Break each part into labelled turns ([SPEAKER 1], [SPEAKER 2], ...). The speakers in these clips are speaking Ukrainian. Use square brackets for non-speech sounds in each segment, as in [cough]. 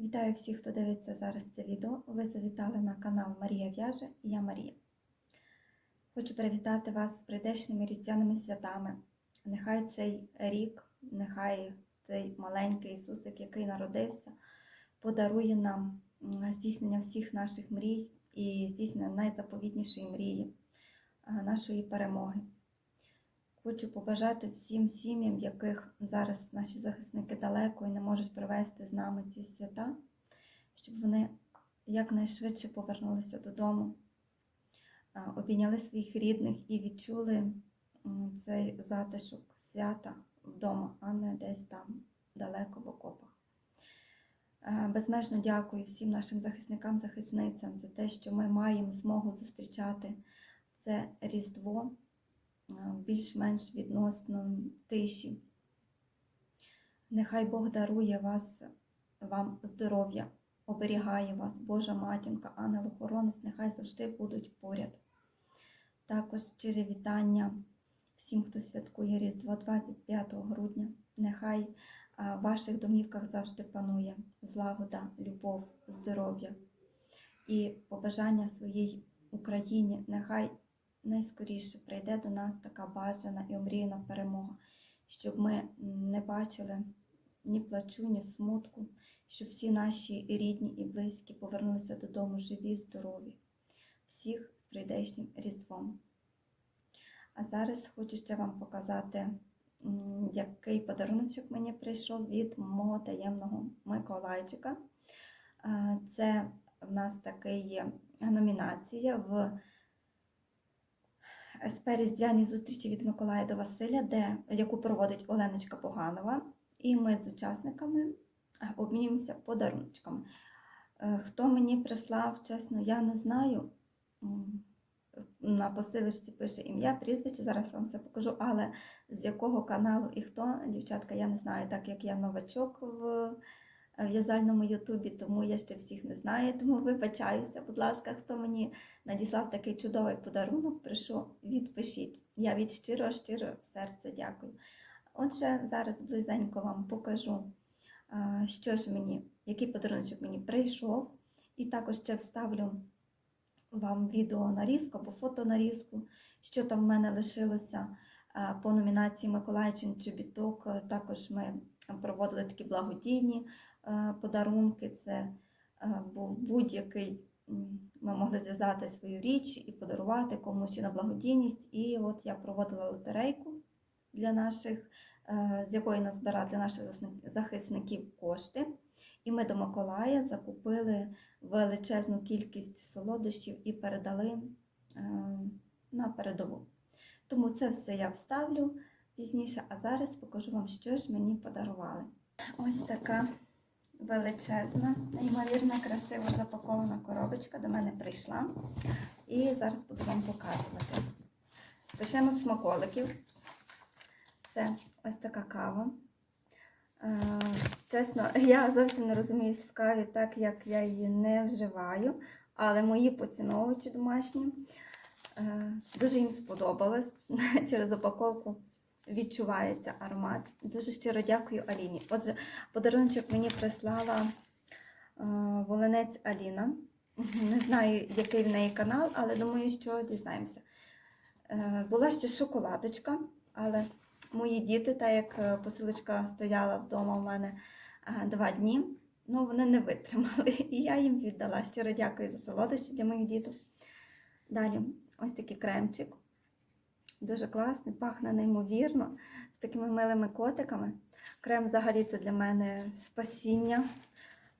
[SPEAKER 1] Вітаю всіх, хто дивиться зараз це відео. Ви завітали на канал Марія В'яже і я Марія. Хочу привітати вас з прийдешніми різдвяними святами. Нехай цей рік, нехай цей маленький Ісусик, який народився, подарує нам здійснення всіх наших мрій і здійснення найзаповітнішої мрії нашої перемоги. Хочу побажати всім сім'ям, яких зараз наші захисники далеко і не можуть провести з нами ці свята, щоб вони якнайшвидше повернулися додому, обійняли своїх рідних і відчули цей затишок свята вдома, а не десь там далеко в окопах. Безмежно дякую всім нашим захисникам, захисницям за те, що ми маємо змогу зустрічати це Різдво більш-менш відносно тиші. Нехай Бог дарує вас, вам здоров'я, оберігає вас, Божа матінка, ангел-охоронець, нехай завжди будуть поряд. Також щире вітання всім, хто святкує Різдво 25 грудня. Нехай в ваших домівках завжди панує злагода, любов, здоров'я і побажання своїй Україні. Нехай найскоріше прийде до нас така бажана і омріяна перемога, щоб ми не бачили ні плачу, ні смутку, щоб всі наші рідні і близькі повернулися додому живі, здорові. Всіх з прийдешнім Різдвом. А зараз хочу ще вам показати, який подаруночок мені прийшов від мого таємного Миколайчика. Це в нас такий є номінація в Різдвяні зустрічі від Миколая до Василя, де, яку проводить Оленочка Поганова. І ми з учасниками е, обмінюємося подаруночками. Е, Хто мені прислав, чесно, я не знаю. На посилочці пише ім'я, прізвище, зараз вам все покажу, але з якого каналу і хто, дівчатка, я не знаю, так як я новачок в в'язальному Ютубі, тому я ще всіх не знаю, тому вибачаюся, будь ласка, хто мені надіслав такий чудовий подарунок, прошу, відпишіть. Я від щирого, щирого серця дякую. Отже, зараз близенько вам покажу, що ж мені, який подарунок мені прийшов, і також ще вставлю вам відео нарізку або фото нарізку, що там в мене лишилося по номінації Миколайчин Чобіток. Також ми проводили такі благодійні е, подарунки. Це е, був будь-який, ми могли зв'язати свою річ і подарувати комусь чи на благодійність. І от я проводила лотерейку для наших, е, з якої назбирала для наших захисників кошти. І ми до Миколая закупили величезну кількість солодощів і передали е, на передову. Тому це все я вставлю пізніше, а зараз покажу вам, що ж мені подарували. Ось така величезна, неймовірно красиво запакована коробочка до мене прийшла. І зараз буду вам показувати. Почнемо з смаколиків. Це ось така кава. Е, Чесно, я зовсім не розуміюсь в каві, так як я її не вживаю, але мої поціновувачі домашні е, дуже їм сподобалось. [laughs] Через упаковку відчувається аромат. Дуже щиро дякую Аліні. Отже, подарунок мені прислала е, волинець Аліна. Не знаю, який в неї канал, але думаю, що дізнаємося. Е, Була ще шоколадочка, але мої діти, так як е, посилочка стояла вдома у мене два дні, ну вони не витримали. І я їм віддала. Щиро дякую за солодощі для моїх діток. Далі, ось такий кремчик. Дуже класний, пахне неймовірно, з такими милими котиками. Крем взагалі це для мене спасіння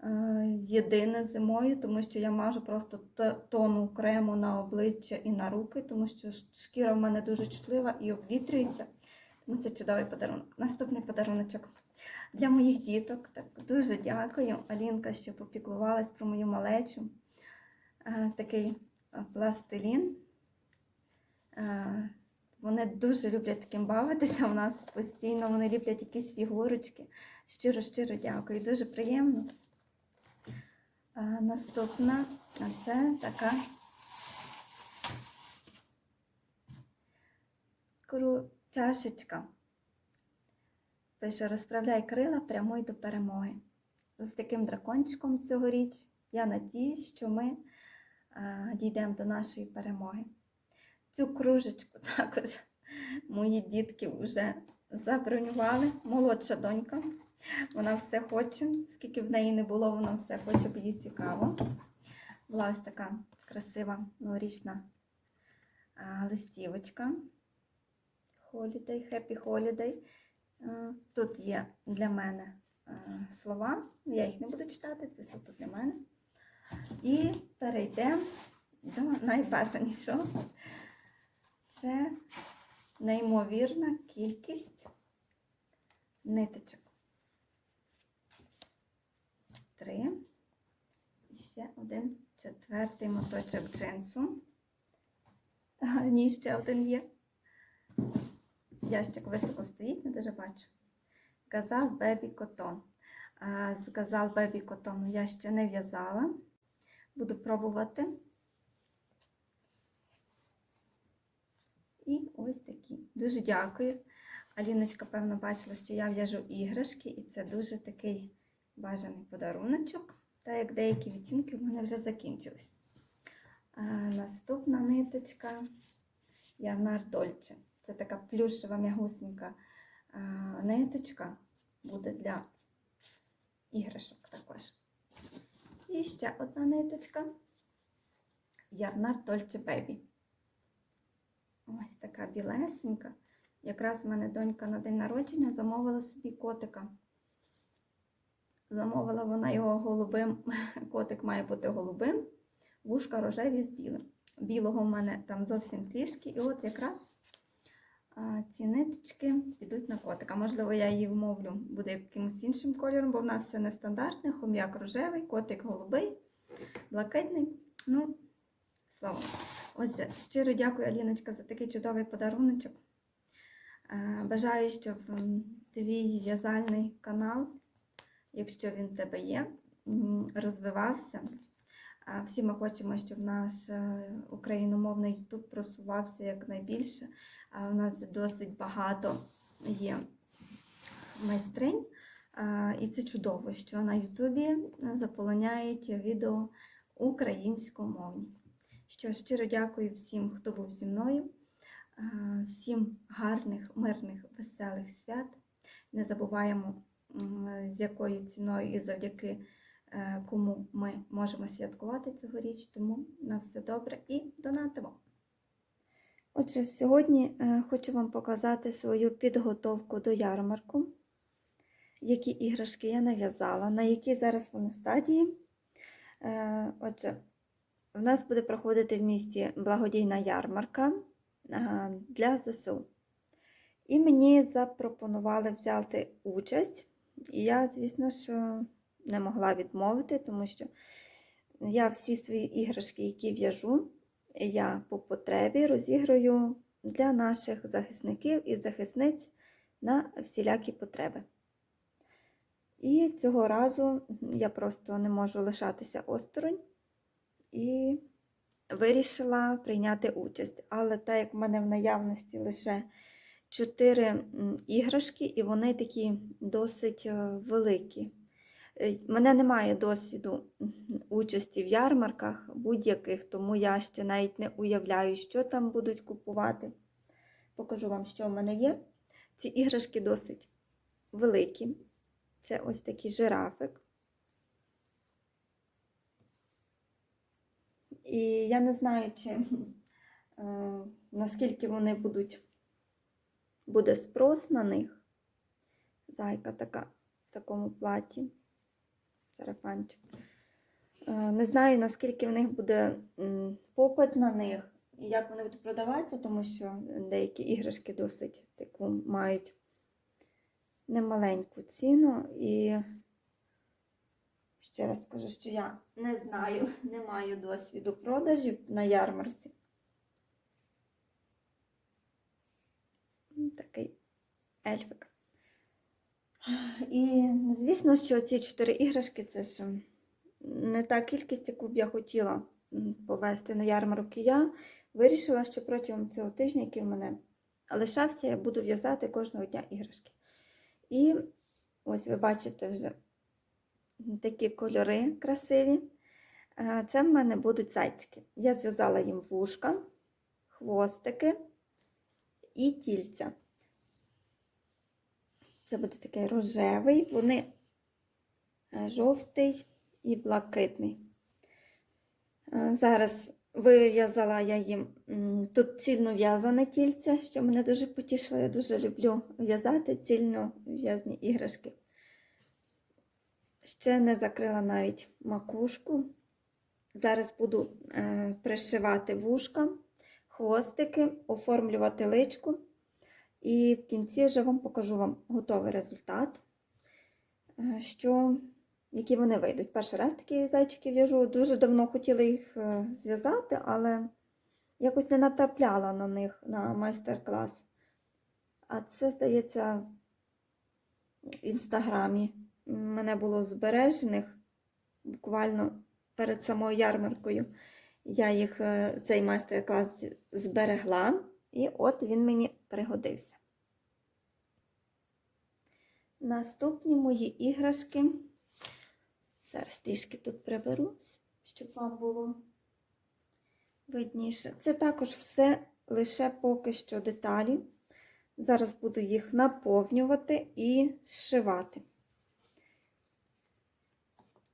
[SPEAKER 1] е, єдине зимою, тому що я мажу просто тону крему на обличчя і на руки, тому що шкіра в мене дуже чутлива і обвітрюється. Тому це чудовий подарунок. Наступний подаруночок для моїх діток. Так, дуже дякую. Алінка, що попіклувалась про мою малечу. Е, Такий е, пластилін. Вони дуже люблять таким бавитися. У нас постійно вони ліплять якісь фігурочки. Щиро, щиро дякую. Дуже приємно. А наступна а це така кру... чашечка. Пише, розправляй крила, прямуй до перемоги. з таким дракончиком цьогоріч. Я надіюсь, що ми е, дійдемо до нашої перемоги. Цю кружечку також [laughs] мої дітки вже забронювали. Молодша донька. Вона все хоче, скільки в неї не було, вона все хоче, бо їй цікаво. Була ось така красива новорічна листівочка. Holiday, Happy Holiday. Тут є для мене слова, я їх не буду читати, це суто для мене. І перейдемо до найбажанішого. Це неймовірна кількість ниточок. Три. І ще один четвертий моточок джинсу. А, Ні, ще один є. Ящик високо стоїть, не дуже бачу. Газал Бебі Котон. З газал Бебі Котону я ще не в'язала. Буду пробувати. І ось такі. Дуже дякую. Аліночка, певно, бачила, що я в'яжу іграшки, і це дуже такий бажаний подаруночок. Та як деякі відтінки в мене вже закінчились. А, наступна ниточка Ярнар Дольче. Це така плюшева м'ягусенька ниточка. Буде для іграшок також. І ще одна ниточка. Ярнар Дольче Бебі. Ось така білесенька. Якраз в мене донька на день народження замовила собі котика. Замовила вона його голубим. [laughs] Котик має бути голубим, вушка рожеві з білим. Білого в мене там зовсім трішки. І от якраз ці ниточки підуть на котика. Можливо, я її вмовлю, буде якимось іншим кольором, бо в нас це нестандартне, хом'як рожевий, котик голубий, блакитний. Ну, слава. Отже, щиро дякую, Аліночка, за такий чудовий подаруночок. Е, Бажаю, щоб твій в'язальний канал, якщо він в тебе є, розвивався. Всі ми хочемо, щоб наш е, україномовний YouTube просувався якнайбільше. У нас досить багато є майстринь. І це чудово, що на Ютубі заполоняють відео українськомовні. Що щиро дякую всім, хто був зі мною. Всім гарних, мирних, веселих свят. Не забуваємо, з якою ціною і завдяки е, кому ми можемо святкувати цьогоріч. Тому на все добре і донатимо. Отже, сьогодні е, хочу вам показати свою підготовку до ярмарку, які іграшки я нав'язала, на якій зараз вони стадії. Е, Отже, в нас буде проходити в місті благодійна ярмарка для ЗСУ. І мені запропонували взяти участь. І я, звісно ж, не могла відмовити, тому що я всі свої іграшки, які в'яжу, я по потребі розіграю для наших захисників і захисниць на всілякі потреби. І цього разу я просто не можу лишатися осторонь і вирішила прийняти участь. Але так як в мене в наявності лише 4 іграшки, і вони такі досить е, великі. Е, в мене немає досвіду участі в ярмарках будь-яких, тому я ще навіть не уявляю, що там будуть купувати. Покажу вам, що в мене є. Ці іграшки досить великі. Це ось такий жирафик. І я не знаю, чи е, наскільки вони будуть, буде спрос на них. Зайка така в такому платі, сарафанчик. Е, не знаю, наскільки в них буде попит на них і як вони будуть продаватися, тому що деякі іграшки досить таку мають немаленьку ціну. І ще раз скажу, що я не знаю, не маю досвіду продажів на ярмарці. Такий ельфик. І, звісно, що ці чотири іграшки це ж не та кількість, яку б я хотіла повести на ярмарок. І я вирішила, що протягом цього тижня, який в мене лишався, я буду в'язати кожного дня іграшки. І ось ви бачите вже такі кольори красиві. Це в мене будуть зайчики. Я зв'язала їм вушка, хвостики і тільця. Це буде такий рожевий, вони е, жовтий і блакитний. Зараз вив'язала я їм тут цільно в'язане тільце, що мене дуже потішило. Я дуже люблю в'язати цільно в'язні іграшки. Ще не закрила навіть макушку. Зараз буду е, пришивати вушка, хвостики, оформлювати личку. І в кінці вже вам покажу вам готовий результат, е, що, які вони вийдуть. Перший раз такі зайчики в'яжу. Дуже давно хотіла їх е, зв'язати, але якось не натрапляла на них на майстер-клас. А це, здається, в інстаграмі. Мене було збережених буквально перед самою ярмаркою. Я їх е, цей майстер-клас зберегла, і от він мені пригодився. Наступні мої іграшки. Зараз трішки тут приберу, щоб вам було видніше. Це також все лише поки що деталі. Зараз буду їх наповнювати і зшивати.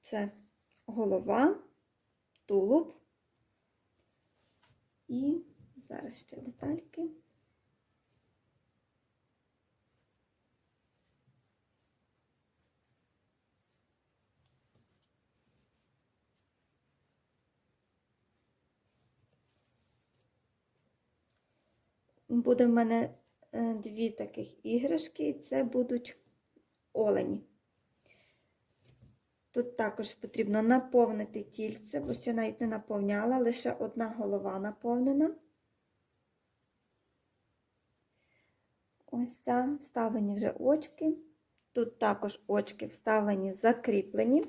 [SPEAKER 1] Це голова, тулуб і зараз ще детальки. Буде в мене е, дві таких іграшки, і це будуть олені. Тут також потрібно наповнити тільце, бо ще навіть не наповняла, лише одна голова наповнена. Ось ця вставлені вже очки. Тут також очки вставлені, закріплені.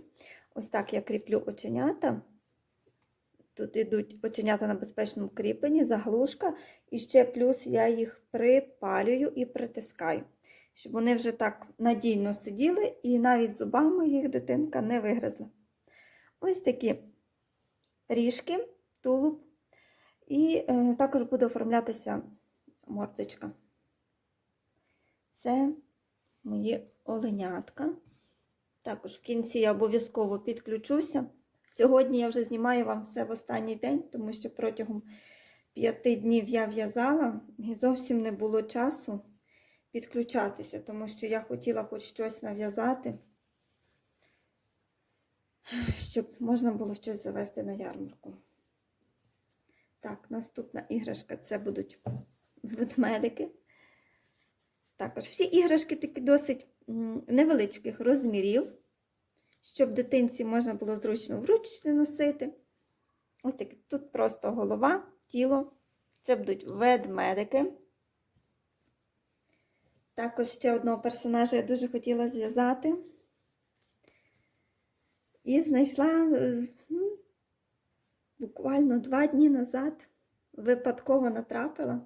[SPEAKER 1] Ось так я кріплю оченята. Тут йдуть оченята на безпечному кріпленні, заглушка, і ще плюс я їх припалюю і притискаю, щоб вони вже так надійно сиділи і навіть зубами їх дитинка не вигризла. Ось такі ріжки, тулуб, і е, також буде оформлятися мордочка. Це мої оленятка. Також в кінці я обов'язково підключуся. Сьогодні я вже знімаю вам все в останній день, тому що протягом п'яти днів я в'язала і зовсім не було часу підключатися, тому що я хотіла хоч щось нав'язати, щоб можна було щось завести на ярмарку. Так, наступна іграшка це будуть ведмедики. Також всі іграшки такі досить невеличких розмірів щоб дитинці можна було зручно в ручці носити. Ось так, тут просто голова, тіло. Це будуть ведмедики. Також ще одного персонажа я дуже хотіла зв'язати. І знайшла ну, буквально два дні назад, випадково натрапила.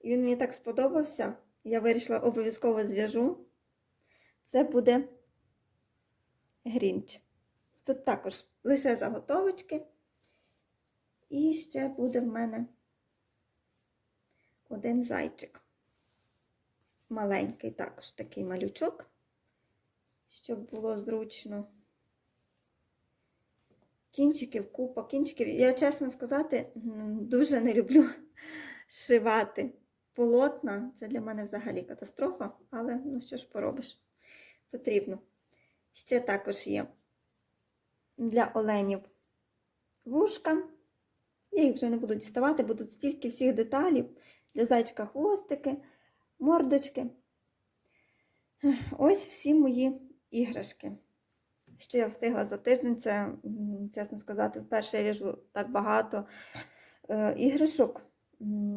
[SPEAKER 1] І він мені так сподобався. Я вирішила обов'язково зв'яжу. Це буде Грінч. Тут також лише заготовочки. І ще буде в мене один зайчик. Маленький також такий малючок, щоб було зручно. Кінчиків, купа, кінчиків. Я, чесно сказати, дуже не люблю шивати полотна. Це для мене взагалі катастрофа, але ну що ж поробиш? Потрібно. Ще також є для оленів вушка. Я їх вже не буду діставати, бо тут стільки всіх деталів. Для зайчика хвостики, мордочки. Ось всі мої іграшки. Що я встигла за тиждень, це, чесно сказати, вперше я в'яжу так багато е, іграшок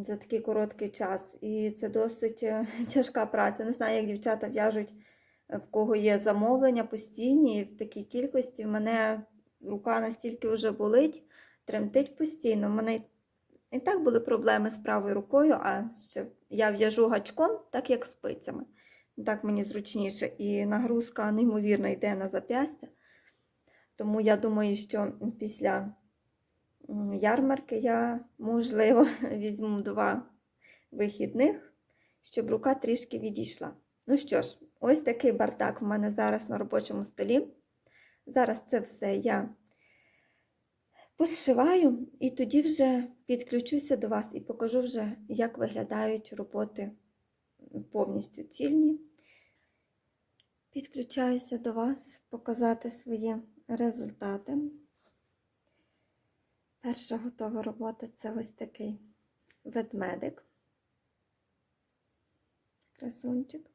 [SPEAKER 1] за такий короткий час. І це досить е, [laughs] тяжка праця. Не знаю, як дівчата в'яжуть в кого є замовлення постійні, і в такій кількості в мене рука настільки вже болить, тремтить постійно. У мене і так були проблеми з правою рукою, а ще я в'яжу гачком, так як спицями. Так мені зручніше. І нагрузка неймовірно йде на зап'ястя. Тому я думаю, що після ярмарки я, можливо, [laughs] візьму два вихідних, щоб рука трішки відійшла. Ну що ж, ось такий бардак в мене зараз на робочому столі. Зараз це все я позшиваю і тоді вже підключуся до вас і покажу вже, як виглядають роботи повністю цільні. Підключаюся до вас, показати свої результати. Перша готова робота це ось такий ведмедик. Красунчик.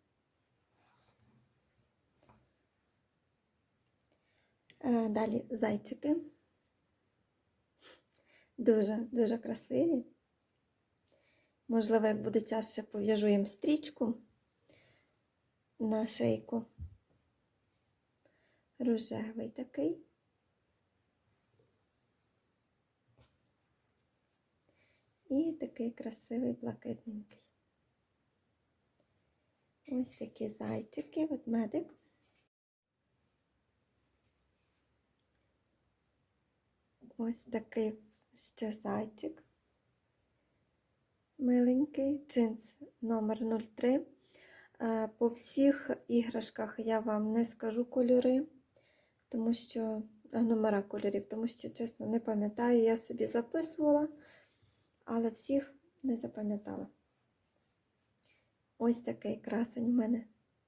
[SPEAKER 1] Е, Далі зайчики. Дуже, дуже красиві. Можливо, як буде час, ще пов'яжу їм стрічку на шийку. Рожевий такий. І такий красивий блакитненький. Ось такі зайчики, ведмедик. Ось такий ще зайчик. Миленький, джинс номер 03. Е, По всіх іграшках я вам не скажу кольори, тому що а, номера кольорів, тому що, чесно, не пам'ятаю, я собі записувала, але всіх не запам'ятала. Ось такий красень в мене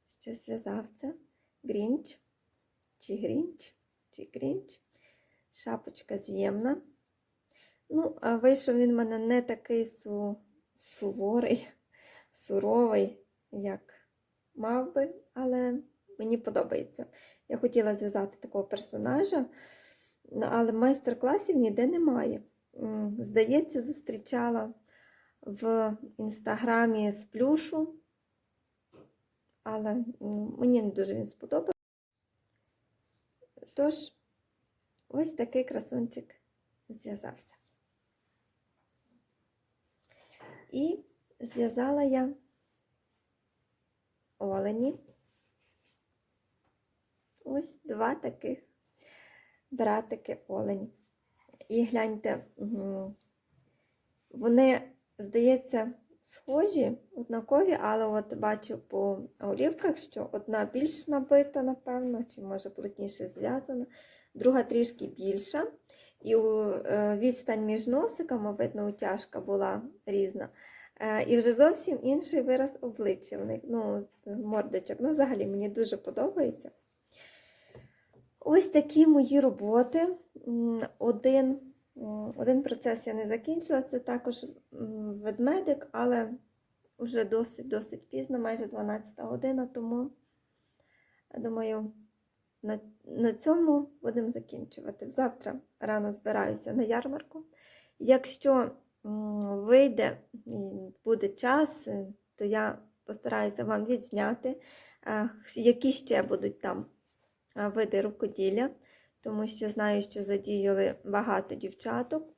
[SPEAKER 1] ще зв'язався. Грінч, чи грінч, чи грінч. Шапочка з'ємна. Ну, а вийшов він в мене не такий су... суворий, [laughs] суровий, як мав би, але мені подобається. Я хотіла зв'язати такого персонажа, але майстер-класів ніде немає. Здається, зустрічала в інстаграмі з плюшу, але мені не дуже він сподобався. Тож, ось такий красунчик зв'язався. І зв'язала я олені. Ось два таких братики олені. І гляньте, вони, здається, схожі, однакові, але от бачу по олівках, що одна більш набита, напевно, чи може плотніше зв'язана, друга трішки більша. І е, відстань між носиками, видно, утяжка була різна. Е, І вже зовсім інший вираз обличчя в них, ну, мордочок. Ну, взагалі мені дуже подобається. Ось такі мої роботи. Один, один процес я не закінчила, це також ведмедик, але вже досить-досить пізно, майже 12 година, тому думаю, на, на цьому будемо закінчувати. Завтра рано збираюся на ярмарку. Якщо вийде і буде час, е, то я постараюся вам відзняти, які ще будуть там види рукоділля, тому що знаю, що задіяли багато дівчаток.